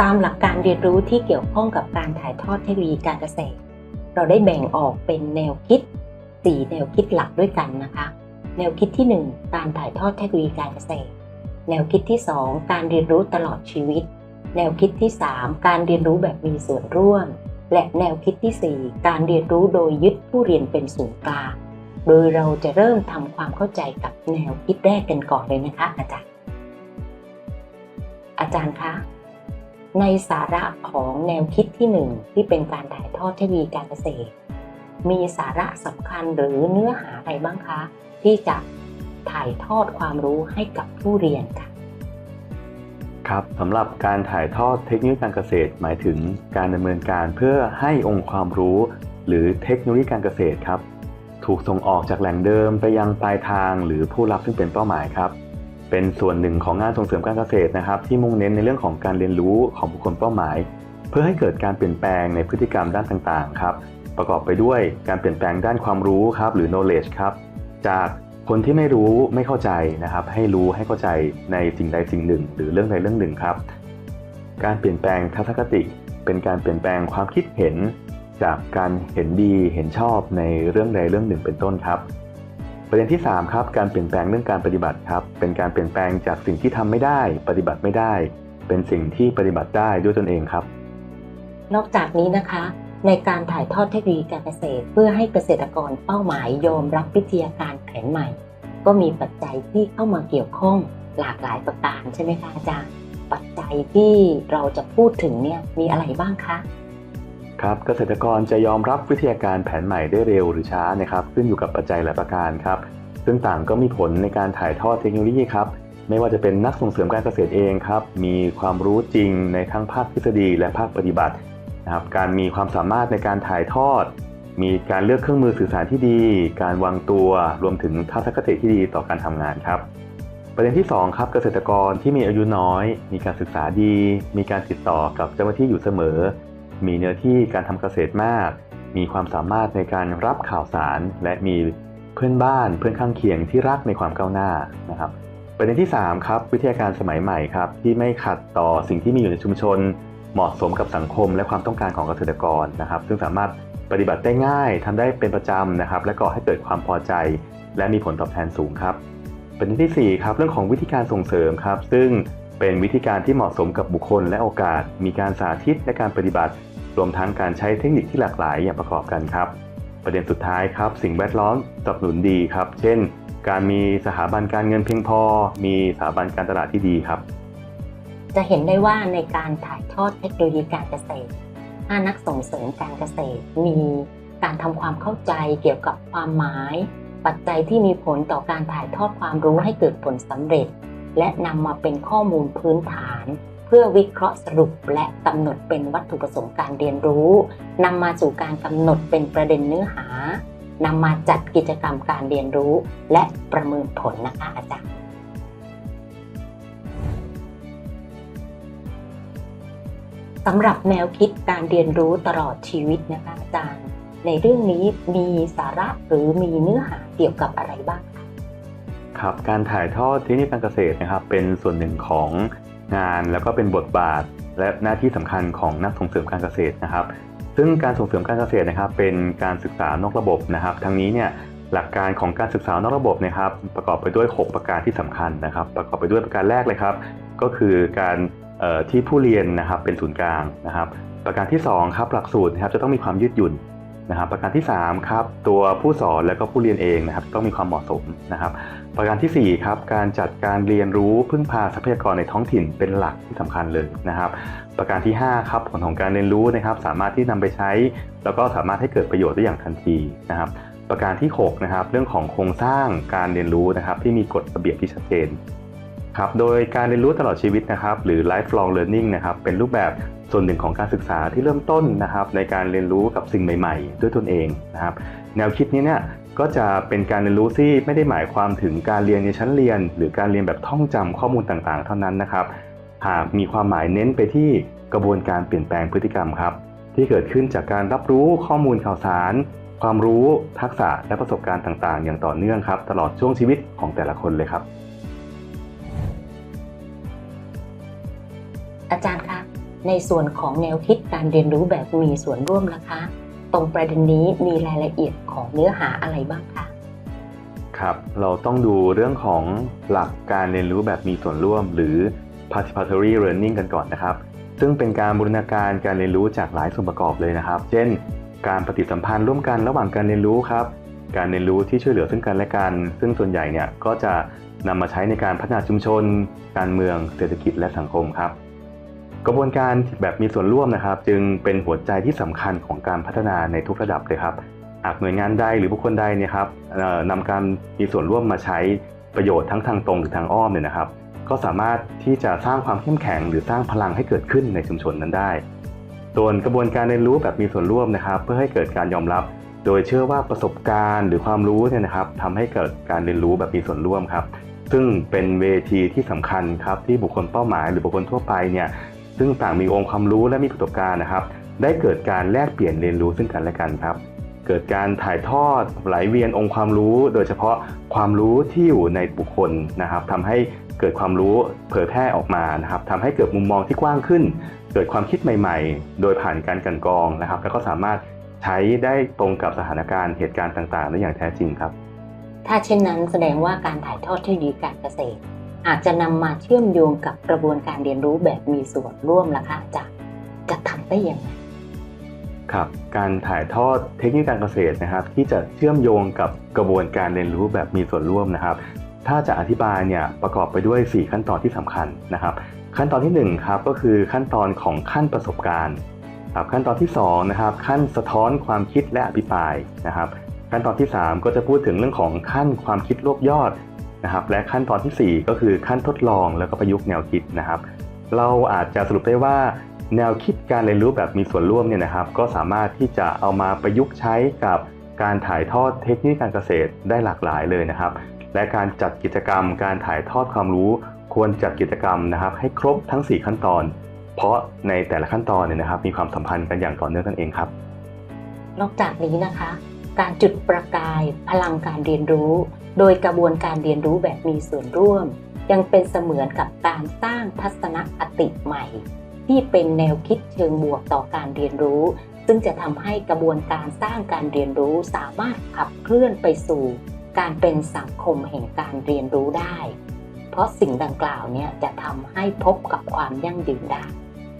ตามหลักการเรียนรู้ที่เกี่ยวข้องกับการถ่ายทอดเทคโนโลยีการเกษตร เราได้แบ่งออกเป็นแนวคิด 4 แนวคิดหลักด้วยกันนะคะ แนวคิดที่ 1 การถ่ายทอดเทคโนโลยีการเกษตร แนวคิดที่ 2 การเรียนรู้ตลอดชีวิต แนวคิดที่ 3 การเรียนรู้แบบมีส่วนร่วม และแนวคิดที่ 4 การเรียนรู้โดยยึดผู้เรียนเป็นศูนย์กลางโดยเราจะเริ่มทำความเข้าใจกับแนวคิดแรกกันก่อนเลยนะคะอาจารย์ อาจารย์คะ ในสาระของแนวคิดที่หนึ่งที่เป็นการถ่ายทอดเทคโนโลยีการเกษตร มีสาระสำคัญหรือเนื้อหาอะไรบ้างคะ ที่จะถ่ายทอดความรู้ให้กับผู้เรียนค่ะครับสำหรับการถ่ายทอดเทคโนโลยีการเกษตร หมายถึงการดำเนินการเพื่อให้องค์ความรู้ หรือเทคโนโลยีการเกษตรครับ ถูกส่งออกจากแหล่งเดิมไปยังปลายทางหรือผู้รับซึ่งเป็นเป้าหมายครับ เป็นส่วนหนึ่งของงานส่งเสริมการเกษตรนะครับ ที่มุ่งเน้นในเรื่องของการเรียนรู้ของบุคคลเป้าหมาย เพื่อให้เกิดการเปลี่ยนแปลงในพฤติกรรมด้านต่างๆครับประกอบไปด้วยการเปลี่ยนแปลงด้านความรู้ครับหรือ knowledge ครับจากคนที่ไม่รู้ไม่เข้าใจนะครับ ให้รู้ให้เข้าใจในสิ่งใดสิ่งหนึ่ง หรือเรื่องใดเรื่องหนึ่งครับ การเปลี่ยนแปลงทัศนคติ เป็นการเปลี่ยนแปลงความคิดเห็น จากการเห็นดีเห็นชอบในเรื่องใดเรื่องหนึ่งเป็นต้นครับ ประเด็นที่ 3 ครับ การเปลี่ยนแปลงเรื่องการปฏิบัติครับ เป็นการเปลี่ยนแปลงจากสิ่งที่ทำไม่ได้ ปฏิบัติไม่ได้ เป็นสิ่งที่ปฏิบัติได้ด้วยตนเองครับ นอกจากนี้นะคะ ในการถ่ายทอดเทคโนโลยีการเกษตร เพื่อให้เกษตรกรเป้าหมายยอมรับวิทยาการแผนใหม่ ก็มีปัจจัยที่เข้ามาเกี่ยวข้องหลากหลายประการใช่ไหมคะอาจารย์ ปัจจัยที่เราจะพูดถึงเนี่ยมีอะไรบ้างคะ ครับเกษตรกรจะยอมรับวิทยาการแผนใหม่ได้เร็วหรือช้านะครับขึ้นอยู่กับปัจจัยหลายประการครับ ซึ่งต่างก็มีผลในการถ่ายทอดเทคโนโลยีครับไม่ว่าจะเป็นนักส่งเสริมการเกษตรเองครับมีความรู้จริงในทั้งภาคทฤษฎีและภาคปฏิบัตินะครับการมีความสามารถในการถ่ายทอด มีการเลือกเครื่องมือสื่อสารที่ดี การวางตัวรวมถึงทัศนคติที่ดีต่อการทำงานครับ ประเด็นที่2ครับเกษตรกรที่มีอายุน้อย มีการศึกษาดี มีการติดต่อกับเจ้าหน้าที่อยู่เสมอ มีเนื้อที่การทำเกษตรมาก มีความสามารถในการรับข่าวสาร และมีเพื่อนบ้านเพื่อนข้างเคียงที่รักในความก้าวหน้านะครับ ประเด็นที่ 3 ครับ วิทยาการสมัยใหม่ครับที่ไม่ขัดต่อสิ่งที่มีอยู่ในชุมชน เหมาะสมกับสังคมและความต้องการของเกษตรกรนะครับ ซึ่งสามารถปฏิบัติได้ง่ายทำได้เป็นประจำนะครับ และก่อให้เกิดความพอใจ และมีผลตอบแทนสูงครับ ประเด็นที่ 4 ครับ เรื่องของวิธีการส่งเสริมครับ ซึ่งเป็นวิธีการที่เหมาะสมกับบุคคลและโอกาส มีการสาธิตและการปฏิบัติ รวมทั้งการใช้เทคนิคที่หลากหลายอย่างประกอบกันครับ ประเด็นสุดท้ายครับ สิ่งแวดล้อมสนับสนุนดีครับ เช่น การมีสถาบันการเงินเพียงพอ มีสถาบันการตลาดที่ดีครับ จะเห็นได้ว่าในการถ่ายทอดเทคโนโลยีการเกษตรถ้านักส่งเสริมการเกษตร มีการทำความเข้าใจเกี่ยวกับความหมาย ปัจจัยที่มีผลต่อการถ่ายทอดความรู้ให้เกิดผลสำเร็จ และนำมาเป็นข้อมูลพื้นฐาน เพื่อวิเคราะห์สรุปและกำหนดเป็นวัตถุประสงค์การเรียนรู้นำมาสู่การกำหนดเป็นประเด็นเนื้อหานำมาจัดกิจกรรมการเรียนรู้ และประเมินผลนะคะอาจารย์สำหรับแนวคิดการเรียนรู้ตลอดชีวิตนะคะอาจารย์ ในเรื่องนี้มีสาระหรือมีเนื้อหาเกี่ยวกับอะไรบ้างครับ การถ่ายทอดเทคนิคการเกษตรนะครับ เป็นส่วนหนึ่งของ งาน แล้วก็เป็นบทบาท และหน้าที่สำคัญของนักส่งเสริมการเกษตรนะครับ ซึ่งการส่งเสริมการเกษตรนะครับ เป็นการศึกษานอกระบบนะครับ ทั้งนี้เนี่ยหลักการของการศึกษานอกระบบนะครับ ประกอบไปด้วย 6 ประการที่สำคัญนะครับ ประกอบไปด้วยประการแรกเลยครับ ก็คือการที่ผู้เรียนนะครับเป็นศูนย์กลางนะครับ ประการที่2ครับหลักสูตรนะครับจะต้องมีความยืดหยุ่น นะครับประการที่3ครับตัวผู้สอนและก็ผู้เรียนเองนะครับต้องมีความเหมาะสมนะครับ ประการทีสี่4ครับการจัดการเรียนรู้พึ่งพาทรัพยากรในท้องถิ่นเป็นหลักที่สำคัญเลยนะครับ ประการที่5ครับผลของการเรียนรู้นะครับ สามารถที่นำไปใช้ แล้วก็สามารถให้เกิดประโยชน์ได้อย่างทันทีนะครับประการที่6นะครับเรื่องของโครงสร้างการเรียนรู้นะครับที่มีกฎระเบียบที่ชัดเจน ครับโดยการเรียนรู้ตลอดชีวิตนะครับหรือ lifelong learning นะครับเป็นรูปแบบส่วนหนึ่งของการศึกษาที่เริ่มต้นนะครับในการเรียนรู้กับสิ่งใหม่ ๆ ด้วยตนเองนะครับแนวคิดนี้เนี่ยก็จะเป็นการเรียนรู้ที่ไม่ได้หมายความถึงการเรียนในชั้นเรียน หรือการเรียนแบบท่องจำข้อมูลต่างๆ เท่านั้นนะครับหากมีความหมายเน้นไปที่กระบวนการเปลี่ยนแปลงพฤติกรรมครับที่เกิดขึ้นจากการรับรู้ข้อมูลข่าวสาร ความรู้ทักษะและประสบการณ์ต่างๆ อย่างต่อเนื่องครับตลอดช่วงชีวิตของแต่ละคนเลยครับ ในส่วนของแนวคิดการเรียนรู้แบบมีส่วนร่วมนะคะ ตรงประเด็นนี้มีรายละเอียดของเนื้อหาอะไรบ้างคะครับ เราต้องดูเรื่องของหลักการเรียนรู้แบบมีส่วนร่วม หรือ participatory learning กันก่อนนะครับ ซึ่งเป็นการบูรณาการการเรียนรู้จากหลายส่วนประกอบเลยนะครับ เช่น การปฏิสัมพันธ์ร่วมกันระหว่างการเรียนรู้ครับ การเรียนรู้ที่ช่วยเหลือซึ่งกันและกัน ซึ่งส่วนใหญ่เนี่ยก็จะนำมาใช้ในการพัฒนาชุมชน การเมือง เศรษฐกิจและสังคมครับ กระบวนการแบบมีส่วนร่วมนะครับ จึงเป็นหัวใจที่สำคัญของการพัฒนาในทุกระดับเลยครับหากหน่วยงานใดหรือบุคคลใดเนี่ยครับนำการมีส่วนร่วมมาใช้ประโยชน์ทั้งทางตรงหรือทางอ้อมเนี่ยนะครับ ก็สามารถที่จะสร้างความเข้มแข็งหรือสร้างพลังให้เกิดขึ้นในชุมชนนั้นได้ ส่วนกระบวนการเรียนรู้แบบมีส่วนร่วมนะครับ เพื่อให้เกิดการยอมรับ โดยเชื่อว่าประสบการณ์หรือความรู้เนี่ยนะครับทำให้เกิดการเรียนรู้แบบมีส่วนร่วมครับ ซึ่งเป็นเวทีที่สำคัญครับที่บุคคลเป้าหมาย หรือบุคคลทั่วไปเนี่ย ซึ่งต่างมีองค์ความรู้และมีประสบการณ์นะครับ ได้เกิดการแลกเปลี่ยนเรียนรู้ซึ่งกันและกันครับ เกิดการถ่ายทอดไหลเวียนองค์ความรู้ โดยเฉพาะความรู้ที่อยู่ในบุคคลนะครับทำให้เกิดความรู้เผยแพร่ออกมานะครับทำให้เกิดมุมมองที่กว้างขึ้น เกิดความคิดใหม่ ๆ โดยผ่านการกลันกรองนะครับ แล้วก็สามารถใช้ได้ตรงกับสถานการณ์เหตุการณ์ต่างๆ ได้อย่างแท้จริงครับ ถ้าเช่นนั้นแสดงว่าการถ่ายทอดเทคโนโลยีการเกษตร อาจจะนำมาเชื่อมโยงกับกระบวนการเรียนรู้แบบมีส่วนร่วมล่ะคะจะจะทำได้ยังไงครับการถ่ายทอดเทคนิคการเกษตรนะครับ ที่จะเชื่อมโยงกับกระบวนการเรียนรู้แบบมีส่วนร่วมนะครับ ถ้าจะอธิบายเนี่ยประกอบไปด้วย 4 ขั้นตอนที่สำคัญนะครับ ขั้นตอนที่1ครับก็คือขั้นตอนของขั้นประสบการณ์ครับขั้นตอนที่2นะครับขั้นสะท้อนความคิดและอภิปรายนะครับ ขั้นตอนที่ 3 ก็จะพูดถึงเรื่องของขั้นความคิดรวบยอด นะครับและขั้นตอนทีสี่ 4 ก็คือขั้นทดลองแล้วก็ประยุกต์แนวคิดนะครับ เราอาจจะสรุปได้ว่าแนวคิดการเรียนรู้แบบมีส่วนร่วมเนี่ยนะครับ ก็สามารถที่จะเอามาประยุกต์ใช้กับการถ่ายทอดเทคนิคการเกษตรได้หลากหลายเลยนะครับ และการจัดกิจกรรม การถ่ายทอดความรู้ ควรจัดกิจกรรมนะครับ ให้ครบทั้ง 4 ขั้นตอน เพราะในแต่ละขั้นตอนเนี่ยนะครับ มีความสัมพันธ์กันอย่างต่อเนื่องนั่นเองครับ นอกจากนี้นะคะ การจุดประกายพลังการเรียนรู้ โดยกระบวนการเรียนรู้แบบมีส่วนร่วม ยังเป็นเสมือนกับการสร้างทัศนคติใหม่ ที่เป็นแนวคิดเชิงบวกต่อการเรียนรู้ ซึ่งจะทำให้กระบวนการสร้างการเรียนรู้สามารถขับเคลื่อนไปสู่ การเป็นสังคมแห่งการเรียนรู้ได้ เพราะสิ่งดังกล่าวเนี่ยจะทำให้พบกับความยั่งยืนได้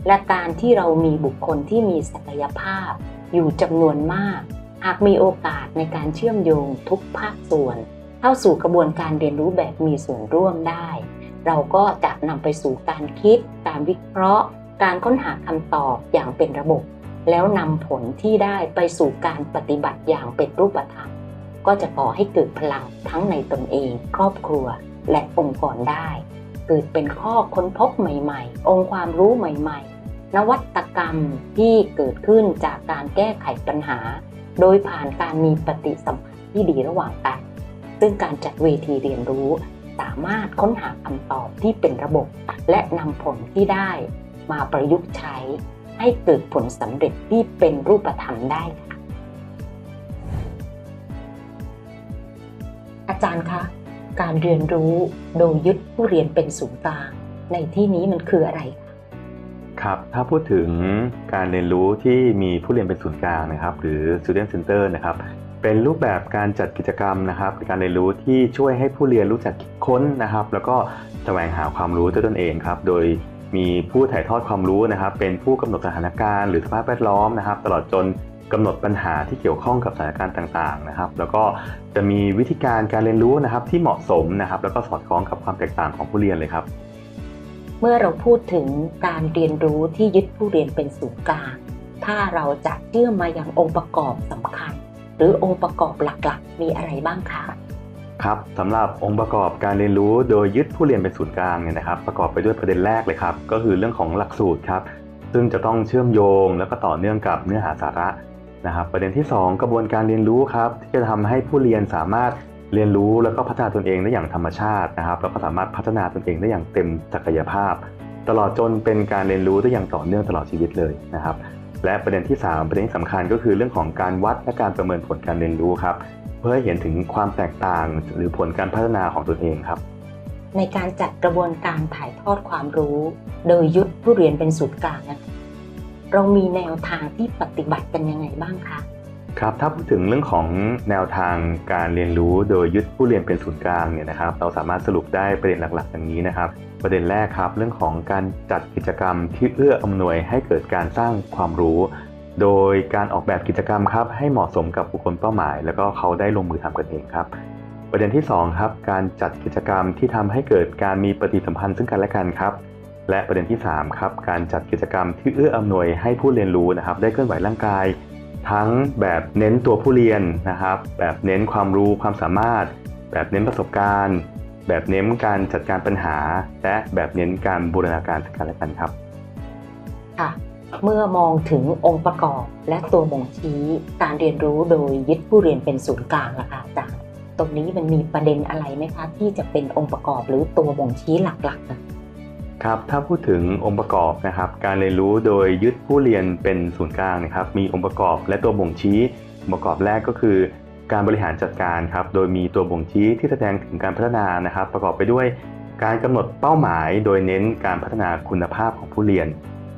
และการที่เรามีบุคคลที่มีศักยภาพ อยู่จำนวนมาก หากมีโอกาสในการเชื่อมโยงทุกภาคส่วน เข้าสู่กระบวนการเรียนรู้แบบมีส่วนร่วมได้ เราก็จะนำไปสู่การคิด การวิเคราะห์ การค้นหาคำตอบอย่างเป็นระบบ แล้วนำผลที่ได้ไปสู่การปฏิบัติอย่างเป็นรูปธรรม ก็จะก่อให้เกิดพลังทั้งในตนเอง ครอบครัว และองค์กรได้ เกิดเป็นข้อค้นพบใหม่ๆ องค์ความรู้ใหม่ๆ นวัตกรรมที่เกิดขึ้นจากการแก้ไขปัญหา โดยผ่านการมีปฏิสัมพันธ์ที่ดีระหว่างกัน ซึ่งการจัดเวทีเรียนรู้ สามารถค้นหาคำตอบที่เป็นระบบ และนำผลที่ได้มาประยุกต์ใช้ ให้เกิดผลสำเร็จที่เป็นรูปธรรมได้ค่ะอาจารย์คะการเรียนรู้โดยยึดผู้เรียนเป็นศูนย์กลาง ในที่นี้มันคืออะไรคะครับถ้าพูดถึงการเรียนรู้ที่มีผู้เรียนเป็นศูนย์กลางนะครับ หรือ student center นะครับ เป็นรูปแบบการจัดกิจกรรมนะครับการเรียนรู้ที่ช่วยให้ผู้เรียนรู้จักคิดค้นนะครับ แล้วก็แสวงหาความรู้ด้วยตนเองครับ โดยมีผู้ถ่ายทอดความรู้นะครับ เป็นผู้กำหนดสถานการณ์หรือสภาพแวดล้อมนะครับ ตลอดจนกำหนดปัญหาที่เกี่ยวข้องกับสถานการณ์ต่างๆนะครับ แล้วก็จะมีวิธีการการเรียนรู้นะครับที่เหมาะสมนะครับ แล้วก็สอดคล้องกับความแตกต่างของผู้เรียนเลยครับ เมื่อเราพูดถึงการเรียนรู้ที่ยึดผู้เรียนเป็นศูนย์กลาง ถ้าเราจะเชื่อมมาอย่างองค์ประกอบสำคัญ หรือองค์ประกอบหลักๆ มีอะไรบ้างคะครับสำหรับองค์ประกอบการเรียนรู้โดยยึดผู้เรียนเป็นศูนย์กลางเนี่ยนะครับ ประกอบไปด้วยประเด็นแรกเลยครับ ก็คือเรื่องของหลักสูตรครับ ซึ่งจะต้องเชื่อมโยง แล้วก็ต่อเนื่องกับเนื้อหาสาระนะครับ ประเด็นที่ 2 กระบวนการเรียนรู้ครับที่จะทำให้ผู้เรียนสามารถเรียนรู้แล้วก็พัฒนาตนเองได้อย่างธรรมชาตินะครับแล้วก็สามารถพัฒนาตนเองได้อย่างเต็มศักยภาพ ตลอดจนเป็นการเรียนรู้ได้อย่างต่อเนื่องตลอดชีวิตเลยนะครับ และประเด็นที่ 3 ประเด็นที่สำคัญก็คือเรื่องของการวัดและการประเมินผลการเรียนรู้ครับ เพื่อให้เห็นถึงความแตกต่างหรือผลการพัฒนาของตนเองครับ ในการจัดกระบวนการถ่ายทอดความรู้ โดยยึดผู้เรียนเป็นศูนย์กลางนะคะเรามีแนวทางที่ปฏิบัติกันยังไงบ้างคะ ครับถ้าพูดถึงเรื่องของแนวทางการเรียนรู้โดยยึดผู้เรียนเป็นศูนย์กลางเนี่ยนะครับ เราสามารถสรุปได้ประเด็นหลักๆอย่างนี้นะครับ ประเด็นแรกครับ เรื่องของการจัดกิจกรรมที่เอื้ออำนวยให้เกิดการสร้างความรู้ โดยการออกแบบกิจกรรมครับให้เหมาะสมกับบุคคลเป้าหมาย แล้วก็เขาได้ลงมือทำกันเองครับ ประเด็นที่สองครับการจัดกิจกรรมที่ทำให้เกิดการมีปฏิสัมพันธ์ซึ่งกันและกันครับและประเด็นที่สามครับการจัดกิจกรรมที่เอื้ออำนวยให้ผู้เรียนรู้นะครับ ได้เคลื่อนไหวร่างกาย ทั้งแบบเน้นตัวผู้เรียนนะครับ แบบเน้นความรู้ความสามารถ แบบเน้นประสบการณ์ แบบเน้นการจัดการปัญหา และแบบเน้นการบูรณาการซึ่งกันและกันครับค่ะเมื่อมองถึงองค์ประกอบและตัวบ่งชี้การเรียนรู้โดยยึดผู้เรียนเป็นศูนย์กลางล่ะคะอาจารย์ตรงนี้มันมีประเด็นอะไรไหมคะ ที่จะเป็นองค์ประกอบหรือตัวบ่งชี้หลักๆอะ ครับถ้าพูดถึงองค์ประกอบนะครับการเรียนรู้โดยยึดผู้เรียนเป็นศูนย์กลางนะครับมีองค์ประกอบและตัวบ่งชี้องค์ประกอบแรกก็คือ การบริหารจัดการครับโดยมีตัวบ่งชี้ที่แสดงถึงการพัฒนานะครับ ประกอบไปด้วยการกำหนดเป้าหมาย โดยเน้นการพัฒนาคุณภาพของผู้เรียน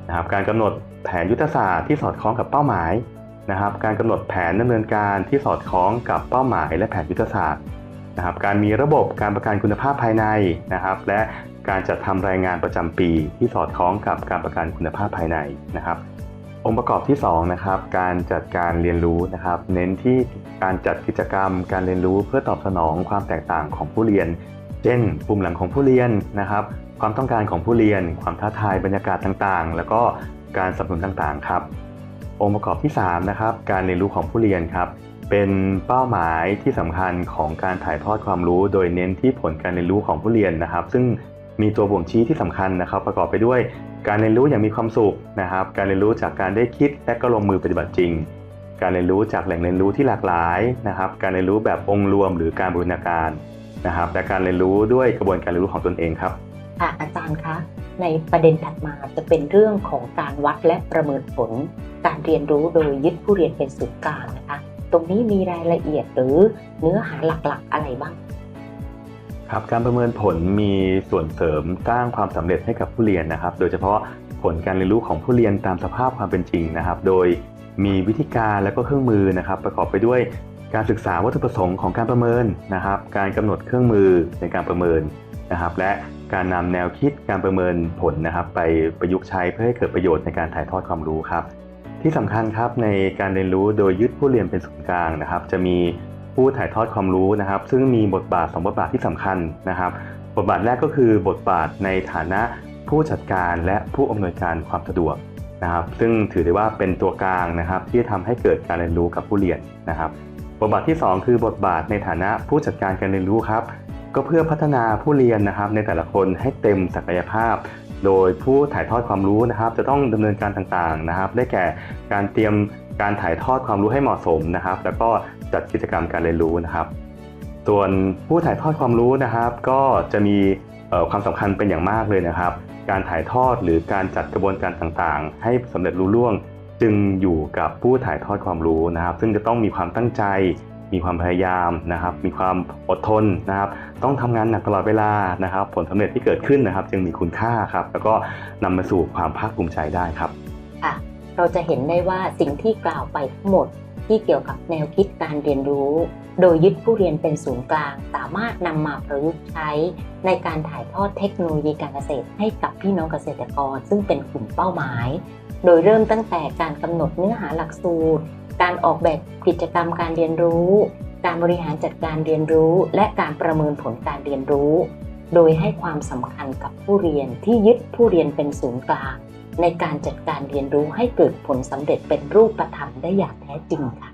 นะครับการกำหนดแผนยุทธศาสตร์ที่สอดคล้องกับเป้าหมายนะครับการกำหนดแผนดำเนินการที่สอดคล้องกับเป้าหมาย และแผนยุทธศาสตร์นะครับการมีระบบการประกันคุณภาพภายในนะครับและ การจัดทำรายงานประจำปีที่สอดคล้องกับการประกันคุณภาพภายในนะครับ องค์ประกอบที่2นะครับการจัดการเรียนรู้นะครับ เน้นที่การจัดกิจกรรม การเรียนรู้เพื่อตอบสนองความแตกต่างของผู้เรียน เช่นปุ่มหลังของผู้เรียนนะครับ ความต้องการของผู้เรียน ความท้าทายบรรยากาศต่างๆ แล้วก็การสนับสนุนต่างๆครับองค์ประกอบที่3นะครับการเรียนรู้ของผู้เรียนครับเป็นเป้าหมายที่สำคัญของการถ่ายทอดความรู้ โดยเน้นที่ผลการเรียนรู้ของผู้เรียนนะครับ ซึ่ง มีตัวบ่งชี้ที่สำคัญนะครับ ประกอบไปด้วยการเรียนรู้อย่างมีความสุขนะครับ การเรียนรู้จากการได้คิดและก็ลงมือปฏิบัติจริง การเรียนรู้จากแหล่งเรียนรู้ที่หลากหลายนะครับ การเรียนรู้แบบองค์รวมหรือการบูรณาการนะครับ และการเรียนรู้ด้วยกระบวนการเรียนรู้ของตนเองครับค่ะอาจารย์คะในประเด็นถัดมาจะเป็นเรื่องของการวัดและประเมินผล การเรียนรู้โดยยึดผู้เรียนเป็นศูนย์กลางนะคะ ตรงนี้มีรายละเอียดหรือเนื้อหาหลักๆ อะไรบ้าง ครับการประเมินผลมีส่วนเสริมสร้างความสำเร็จให้กับผู้เรียนนะครับ โดยเฉพาะผลการเรียนรู้ของผู้เรียนตามสภาพความเป็นจริงนะครับ โดยมีวิธีการและก็เครื่องมือนะครับ ประกอบไปด้วยการศึกษาวัตถุประสงค์ของการประเมินนะครับ การกำหนดเครื่องมือในการประเมินนะครับ และการนำแนวคิดการประเมินผลนะครับ ไปประยุกต์ใช้เพื่อให้เกิดประโยชน์ในการถ่ายทอดความรู้ครับ ที่สำคัญครับในการเรียนรู้โดยยึดผู้เรียนเป็นศูนย์กลางนะครับ จะมี ผู้ถ่ายทอดความรู้นะครับ ซึ่งมีบทบาทสองบทบาทที่สำคัญนะครับ บทบาทแรกก็คือบทบาทในฐานะผู้จัดการและผู้อำนวยการความสะดวกนะครับ ซึ่งถือได้ว่าเป็นตัวกลางนะครับ ที่จะทำให้เกิดการเรียนรู้กับผู้เรียนนะครับ บทบาทที่ 2 คือบทบาทในฐานะผู้จัดการการเรียนรู้ครับ ก็เพื่อพัฒนาผู้เรียนนะครับ ในแต่ละคนให้เต็มศักยภาพ โดยผู้ถ่ายทอดความรู้นะครับ จะต้องดำเนินการต่างๆนะครับ ได้แก่การเตรียม การถ่ายทอดความรู้ให้เหมาะสมนะครับ แล้วก็จัดกิจกรรมการเรียนรู้นะครับ ส่วนผู้ถ่ายทอดความรู้นะครับ ก็จะมีความสำคัญเป็นอย่างมากเลยนะครับ การถ่ายทอดหรือการจัดกระบวนการต่างๆ ให้สำเร็จรุ่ล่วง จึงอยู่กับผู้ถ่ายทอดความรู้นะครับ ซึ่งจะต้องมีความตั้งใจ มีความพยายามนะครับ มีความอดทนนะครับ ต้องทำงานหนักตลอดเวลานะครับ ผลสำเร็จที่เกิดขึ้นนะครับ จึงมีคุณค่าครับ แล้วก็นำมาสู่ความภาคภูมิใจได้ครับ เราจะเห็นได้ว่าสิ่งที่กล่าวไปทั้งหมดที่เกี่ยวกับแนวคิดการเรียนรู้ โดยยึดผู้เรียนเป็นศูนย์กลาง สามารถนำมาประยุกต์ใช้ ในการถ่ายทอดเทคโนโลยีการเกษตรให้กับพี่น้องเกษตรกร ซึ่งเป็นกลุ่มเป้าหมาย โดยเริ่มตั้งแต่การกำหนดเนื้อหาหลักสูตร การออกแบบกิจกรรมการเรียนรู้ การบริหารจัดการเรียนรู้ และการประเมินผลการเรียนรู้ โดยให้ความสำคัญกับผู้เรียนที่ยึดผู้เรียนเป็นศูนย์กลาง ในการจัดการเรียนรู้ให้เกิดผลสำเร็จเป็นรูปธรรมได้อย่างแท้จริงค่ะ